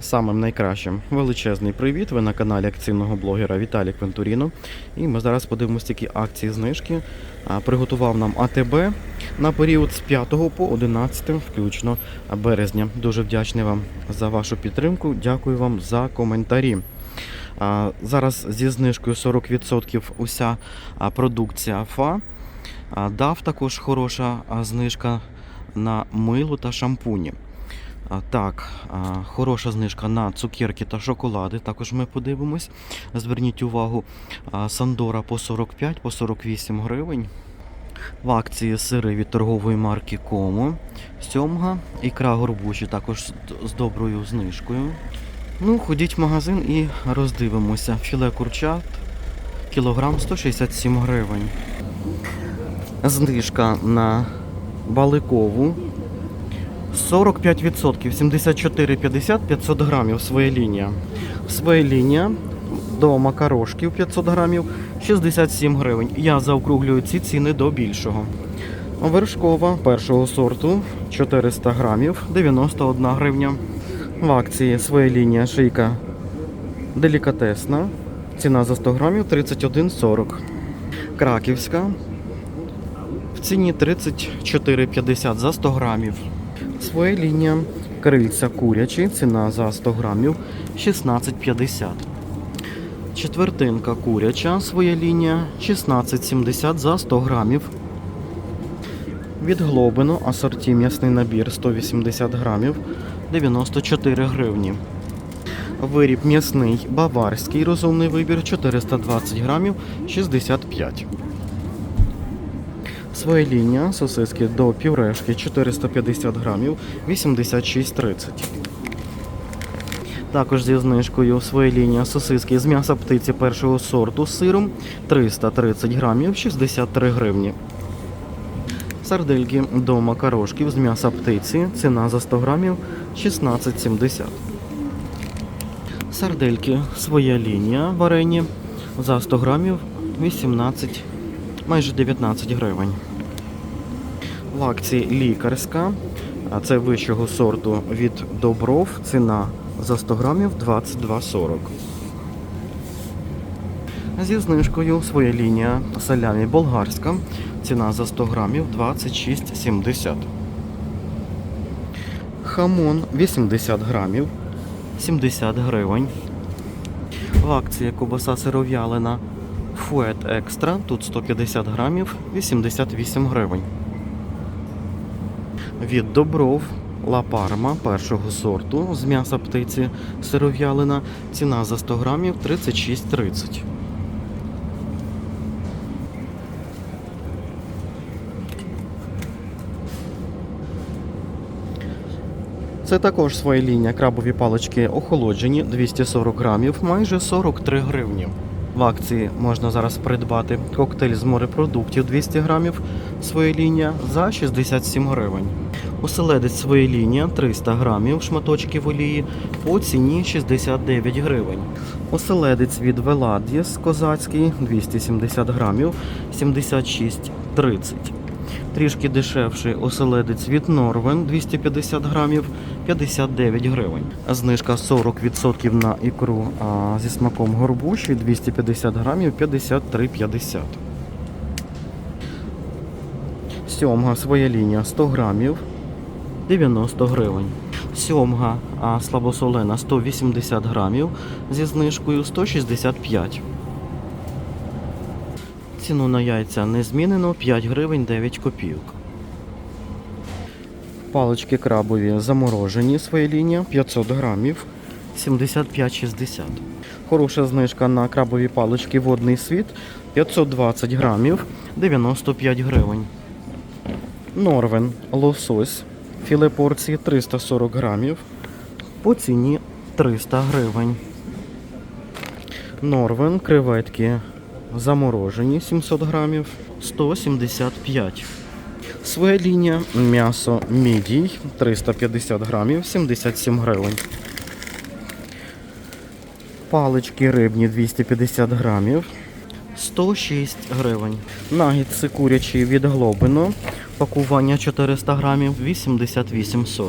самим найкращим. Величезний привіт! Ви на каналі акційного блогера Віталій Квентуріно. І ми зараз подивимося, які акції знижки приготував нам АТБ на період з 5 по 11 включно березня. Дуже вдячний вам за вашу підтримку. Дякую вам за коментарі. Зараз зі знижкою 40% уся продукція ФА. Дав також хороша знижка на мило та шампуні. Так, хороша знижка на цукерки та шоколади. Також ми подивимось. Зверніть увагу, Сандора по 45, по 48 гривень. В акції сири від торгової марки Комо. Сьомга, ікра горбучі також з доброю знижкою. Ну, ходіть в магазин і роздивимося. Філе курчат кілограм 167 гривень. Знижка на баликову 45%, 74,50 500 грамів своя лінія. Своя лінія до макарошків 500 грамів 67 гривень. Я заокруглюю ці ціни до більшого. Вершкова першого сорту 400 грамів 91 гривня. В акції своя лінія шийка делікатесна. Ціна за 100 грамів 31,40. Краківська в ціні 34,50 за 100 грамів. Своя лінія крильця курячі, ціна за 100 грамів 16,50. Четвертинка куряча, своя лінія 16,70 за 100 грамів. Від Глобино асорті м'ясний набір 180 грамів 94 гривні. Виріб м'ясний баварський розумний вибір 420 грамів 65. Своя лінія сосиски до пюрешки 450 грамів 86,30. Також зі знижкою своя лінія сосиски з м'яса птиці першого сорту з сиром 330 грамів 63 гривні. Сардельки до макарошків з м'яса птиці. Ціна за 100 грамів 16,70. Сардельки своя лінія варені за 100 грамів 18, майже 19 гривень. В акції лікарська, це вищого сорту від Добров. Ціна за 100 грамів 22,40. Зі знижкою своя лінія салямі болгарська. Ціна за 100 грамів 26,70. Хамон 80 грамів 70 гривень. В акції ковбаса сиров'ялина Фует Екстра. Тут 150 грамів 88 гривень. Від Добров Ла Парма першого сорту з м'яса птиці сиров'ялина. Ціна за 100 грамів 36,30. Це також своя лінія крабові палички охолоджені 240 грамів, майже 43 гривні. В акції можна зараз придбати коктейль з морепродуктів 200 грамів, своєління за 67 гривень. Оселедець своєління 300 грамів шматочків олії по ціні 69 гривень. Оселедець від Велад'єс козацький 270 грамів 76,30. Трішки дешевший оселедець від Норвен 250 грамів 59 гривень. Знижка 40% на ікру а, зі смаком горбуші 250 грамів 53,50. Сьомга своя лінія 100 грамів 90 гривень. Сьомга слабосолена 180 грамів зі знижкою 165. Ціну на яйця не змінено 5 гривень 9 копійок. Палички крабові заморожені своя лінія 500 грамів 75,60. Хороша знижка на крабові палички водний світ 520 грамів 95 гривень. Норвен лосось філе порції 340 грамів по ціні 300 гривень. Норвен креветки заморожені 700 грамів 175. Своя лінія м'ясо мідій 350 грамів 77 гривень. Палички рибні 250 грамів 106 гривень. Нагідси курячі від Глобино. Пакування 400 грамів 88,40.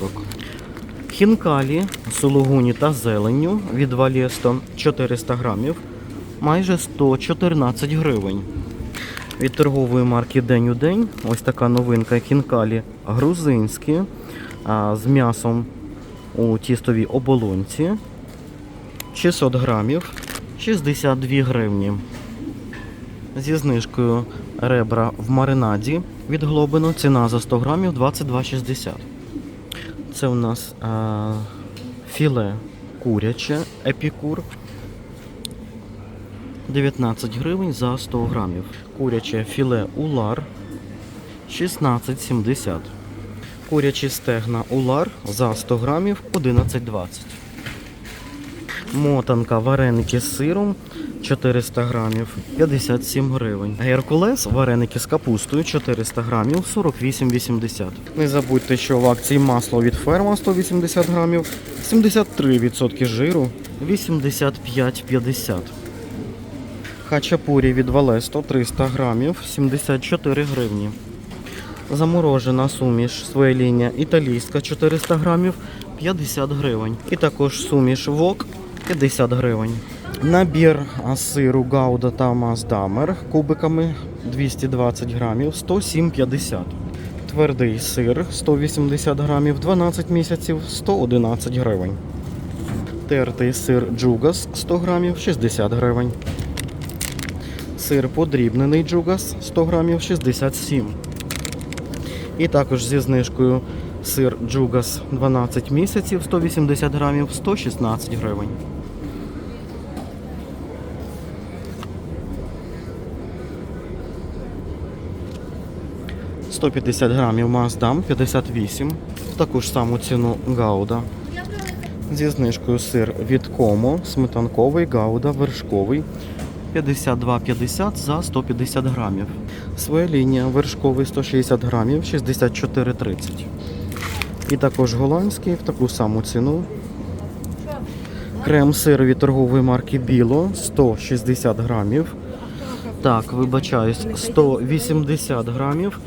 Хінкалі, сулугуні та зеленню від Валєсто 400 грамів, майже 114 гривень. Від торгової марки День у день ось така новинка хінкалі грузинські з м'ясом у тістовій оболонці. 600 грамів, 62 гривні. Зі знижкою ребра в маринаді від Глобино ціна за 100 грамів 22,60. Це у нас а, філе куряче епікур 19 гривень за 100 грамів. Куряче філе улар 16,70. Курячі стегна улар за 100 грамів 11,20. Мотанка вареники з сиром 400 грамів 57 гривень. Геркулес вареники з капустою 400 грамів 48,80. Не забудьте, що в акції масло від ферма 180 грамів 73% жиру 85,50. Хачапурі від Валесто 300 грамів 74 гривні. Заморожена суміш своєління італійська 400 грамів 50 гривень. І також суміш вок 50 гривень. Набір сиру Гауда та Маздамер кубиками 220 грамів 107,50. Твердий сир 180 грамів 12 місяців 111 гривень. Тертий сир Джугас 100 грамів 60 гривень. Сир подрібнений Джугас 100 грамів 67. І також зі знижкою сир Джугас 12 місяців 180 грамів 116 гривень. «150 грамів Маздам 58. Таку ж саму ціну Гауда. Зі знижкою сир від Комо, сметанковий, Гауда, вершковий 52,50 за 150 грамів. Своя лінія вершковий 160 грамів 64,30. І також голландський в таку саму ціну. Крем-сир від торгової марки Біло 160 грамів. Так, вибачаюсь, 180 грамів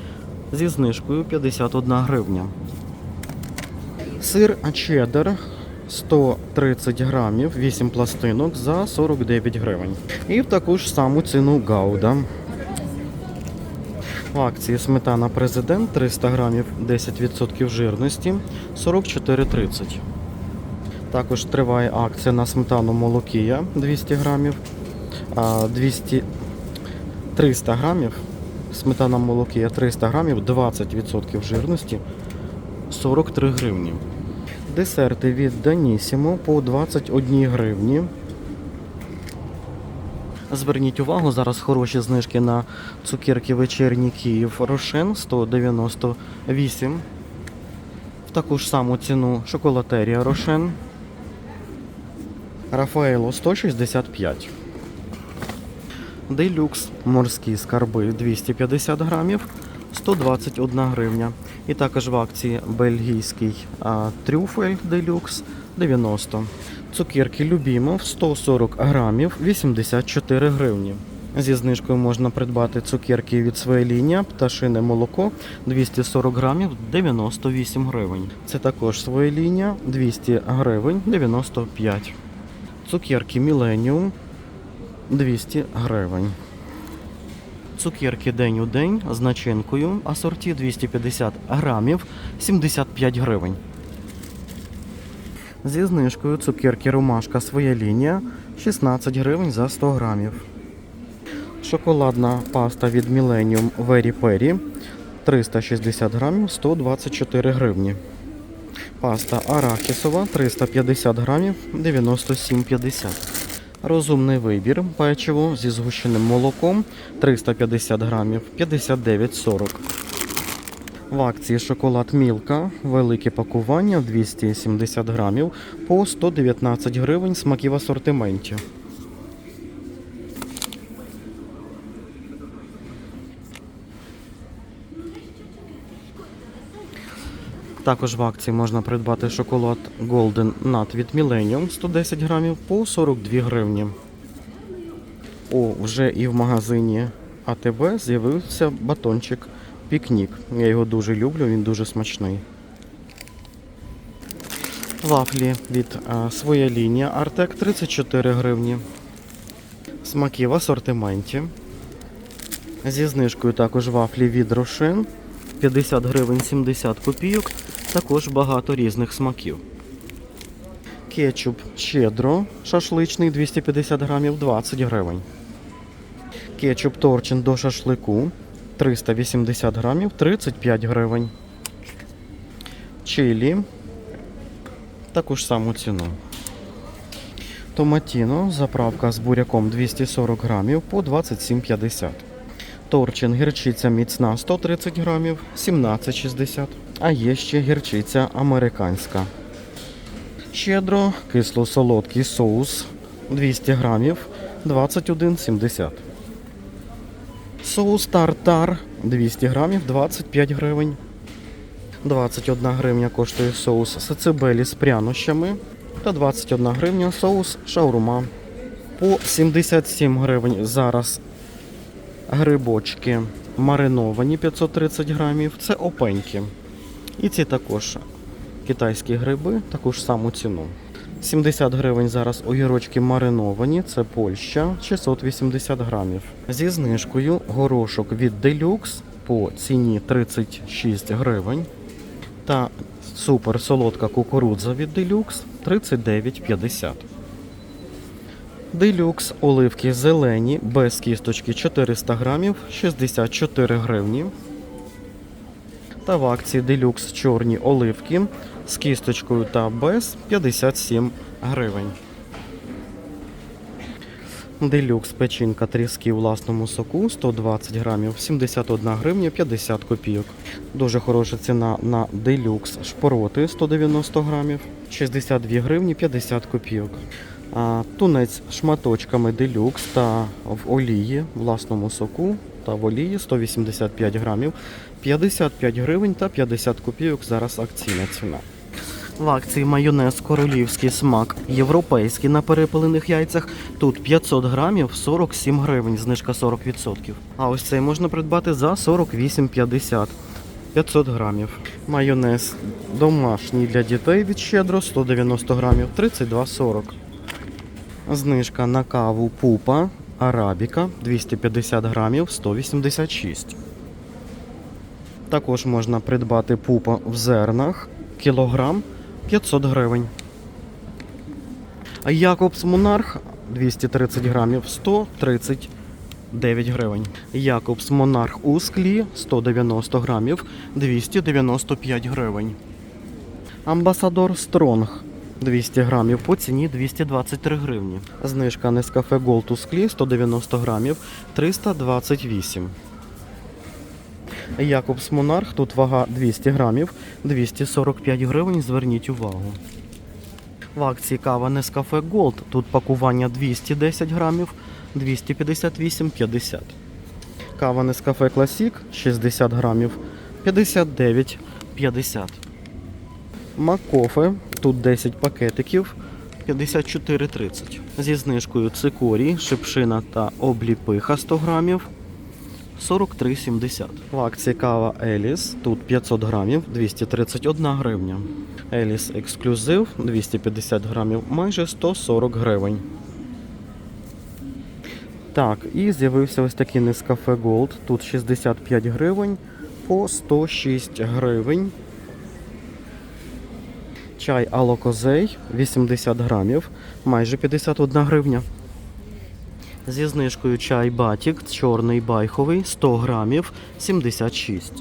зі знижкою 51 гривня. Сир чеддер 130 грамів, 8 пластинок за 49 гривень. І в таку ж саму ціну Гауда. В акції сметана президент 300 грамів 10% жирності 44,30. Також триває акція на сметану молокія 200 грамів. 200, 300 грамів. Сметана молокія 300 грамів 20% жирності 43 гривні. Десерти від Данісімо по 21 гривні. Зверніть увагу, зараз хороші знижки на цукерки вечірній Київ Рошен 198. В таку ж саму ціну шоколатерія Рошен. Рафаело 165. Делюкс морські скарби 250 грамів 121 гривня. І також в акції бельгійський а, трюфель делюкс 90. Цукерки Любімов 140 грамів 84 гривні. Зі знижкою можна придбати цукерки від своєління, пташине молоко 240 грамів 98 гривень. Це також своєління 200 гривень 95. Цукерки Міленіум 200 гривень. Цукерки день у день з начинкою асорті 250 грамів 75 гривень. Зі знижкою цукерки Ромашка своя лінія 16 гривень за 100 грамів. Шоколадна паста від Millennium Very Peri 360 грамів 124 гривні. Паста арахісова 350 грамів 97,50. Розумний вибір печиво зі згущеним молоком 350 грамів 59,40. В акції шоколад Мілка, велике пакування 270 грамів по 119 гривень смаків асортименті. Також в акції можна придбати шоколад Golden Nut від Millennium 110 грамів по 42 гривні. О, вже і в магазині АТБ з'явився батончик Пікнік. Я його дуже люблю, він дуже смачний. Вафлі від а, своя лінія Артек 34 гривні. Смаки в асортименті. Зі знижкою також вафлі від Рошен 50 гривень 70 копійок. Також багато різних смаків. Кетчуп щедро шашличний 250 грамів 20 гривень. Кетчуп торчин до шашлику 380 грамів 35 гривень. Чилі таку ж саму ціну. Томатіно, заправка з буряком 240 грамів по 27,50. Торчин гірчиця міцна 130 грамів 17,60. А є ще гірчиця американська. Щедро кисло-солодкий соус 200 грамів 21,70. Соус тартар 200 грамів 25 гривень. 21 гривня коштує соус сацебелі з прянощами та 21 гривня соус шаурма. По 77 гривень зараз грибочки мариновані 530 грамів. Це опеньки. І ці також китайські гриби, таку ж саму ціну. 70 гривень зараз огірочки мариновані, це Польща, 680 грамів. Зі знижкою горошок від Deluxe по ціні 36 гривень. Та супер солодка кукурудза від Deluxe 39,50. Deluxe оливки зелені без кісточки 400 грамів 64 гривні. Та в акції Deluxe чорні оливки з кісточкою та без 57 гривень. Делюкс печінка тріски у власному соку 120 грамів 71 гривня 50 копійок. Дуже хороша ціна на делюкс шпороти 190 грамів 62 гривні 50 копійок. Тунець шматочками делюкс та в олії власному соку та в олії 185 грамів 55 гривень та 50 копійок. Зараз акційна ціна. В акції майонез королівський смак європейський на перепелених яйцях. Тут 500 грамів 47 гривень, знижка 40%. А ось цей можна придбати за 48,50. 500 грамів. Майонез домашній для дітей від щедро 190 грамів 32,40. Знижка на каву пупа арабіка 250 грамів 186. Також можна придбати пупа в зернах кілограм 500 гривень. А Якобс Монарх 230 грамів 139 гривень. Якобс Монарх у склі 190 грамів 295 гривень. Амбасадор Стронг 200 грамів по ціні 223 гривні. Знижка Нескафе Голд у склі 190 грамів 328. Якобс Монарх, тут вага 200 грамів, 245 гривень, зверніть увагу. В акції кава Nescafe Gold, тут пакування 210 грамів, 258,50. Кава Nescafe Classic 60 грамів, 59,50. Макофе, тут 10 пакетиків, 54,30. Зі знижкою цикорій, шипшина та обліпиха 100 грамів, 43,70. В акції кава Еліс. Тут 500 грамів, 231 гривня. Еліс ексклюзив 250 грамів, майже 140 гривень. Так, і з'явився ось такий Nescafe Gold. Тут 65 гривень по 106 гривень. Чай Алокозей 80 грамів, майже 51 гривня. Зі знижкою чай Батік, чорний байховий 100 грамів 76.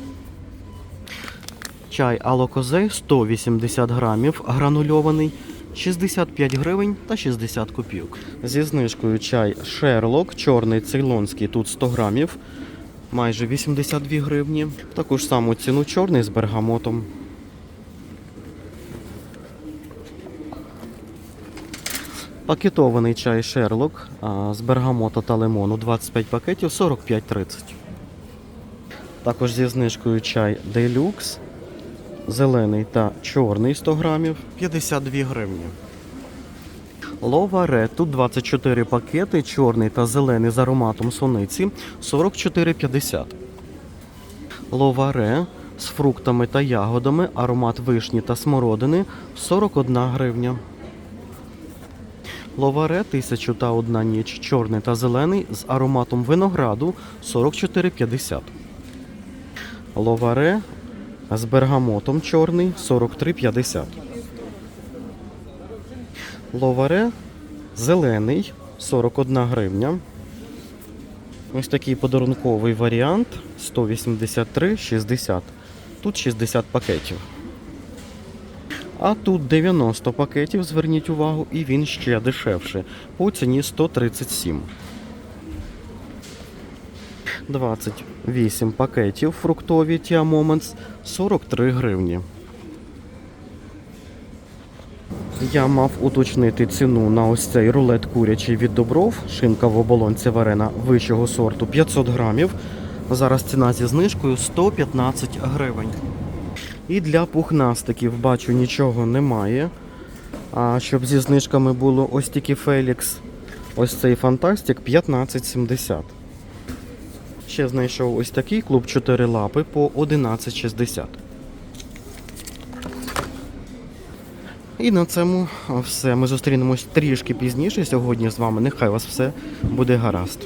Чай Алокозей 180 грамів гранульований 65 гривень та 60 копійок. Зі знижкою чай Шерлок, чорний цейлонський тут 100 грамів, майже 82 гривні. Таку ж саму ціну чорний з бергамотом. Пакетований чай Шерлок з бергамота та лимону 25 пакетів 45,30. Також зі знижкою чай Deluxe, зелений та чорний 100 грамів 52 гривні. Ловаре, тут 24 пакети, чорний та зелений з ароматом суниці 44,50. Ловаре з фруктами та ягодами, аромат вишні та смородини 41 гривня. Ловаре 1001 ніч чорний та зелений з ароматом винограду 44,50. Ловаре з бергамотом чорний 43,50. Ловаре зелений 41 гривня. Ось такий подарунковий варіант 183,60. Тут 60 пакетів. А тут 90 пакетів, зверніть увагу, і він ще дешевше. По ціні 137. 28 пакетів фруктові Tia Moments 43 гривні. Я мав уточнити ціну на ось цей рулет курячий від Добров, шинка в оболонці варена вищого сорту 500 грамів. Зараз ціна зі знижкою 115 гривень. І для пухнастиків бачу нічого немає. А щоб зі знижками було ось тільки Фелікс, ось цей фантастик 15,70. Ще знайшов ось такий клуб 4 лапи по 11,60. І на цьому все. Ми зустрінемось трішки пізніше сьогодні з вами. Нехай вас все буде гаразд.